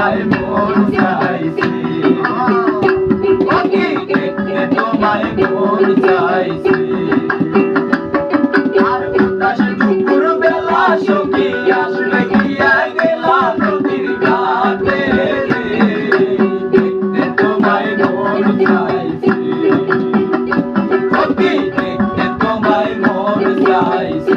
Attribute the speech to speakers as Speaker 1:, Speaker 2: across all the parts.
Speaker 1: তোমায় মন চাইছি তোমায় মন চাইছি আর বাতাস দুপুর বেলা সখী আসলে গিয়া গেলা নদীর ঘাটে দেখতে তোমায় মন চাইছি সখী দেখতে তোমায় মন চাইছি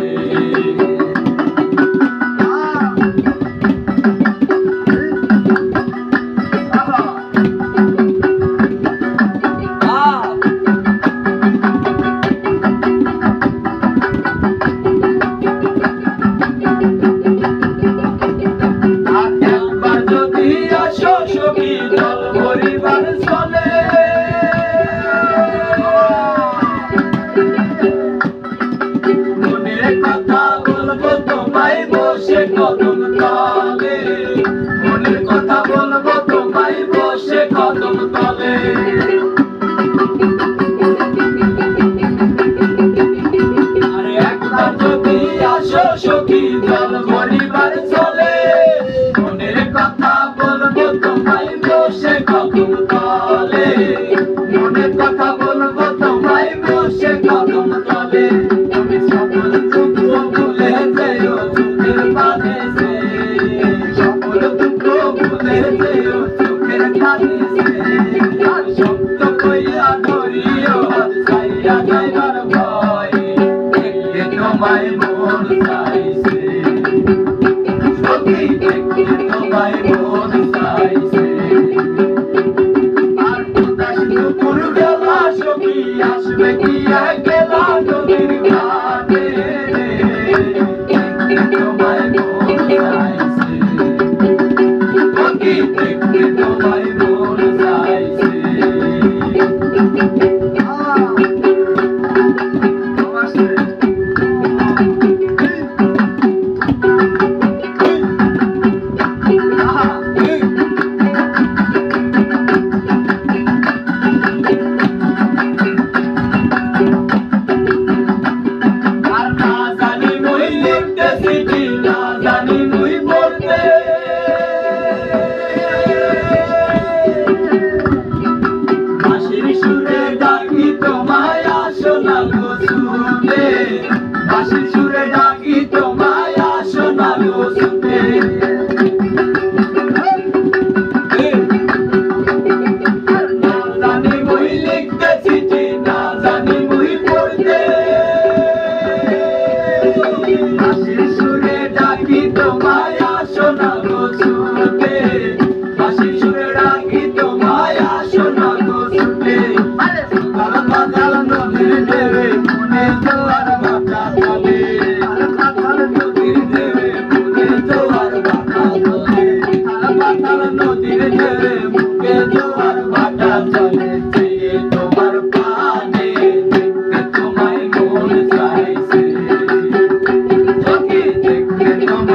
Speaker 1: কথা বলব তোমায় বসে কদম তলে। মনের কথা বলব তোমায় বসে কদম তলে। আরে একবার যদি আসো সখী দল পরিবার যাইবার ভয় দেখতে তোমায় মন চাইছে। সখী দেখতে তোমায় মন চাইছে। আর উদাস দুপুর বেলা সখী আসবে কি একলা বাঁশির সুরে ডাকি তোমায় আসো না শুনতে জানি মুই লিখতেছি কি, না জানি ডাকি তোমায় আসো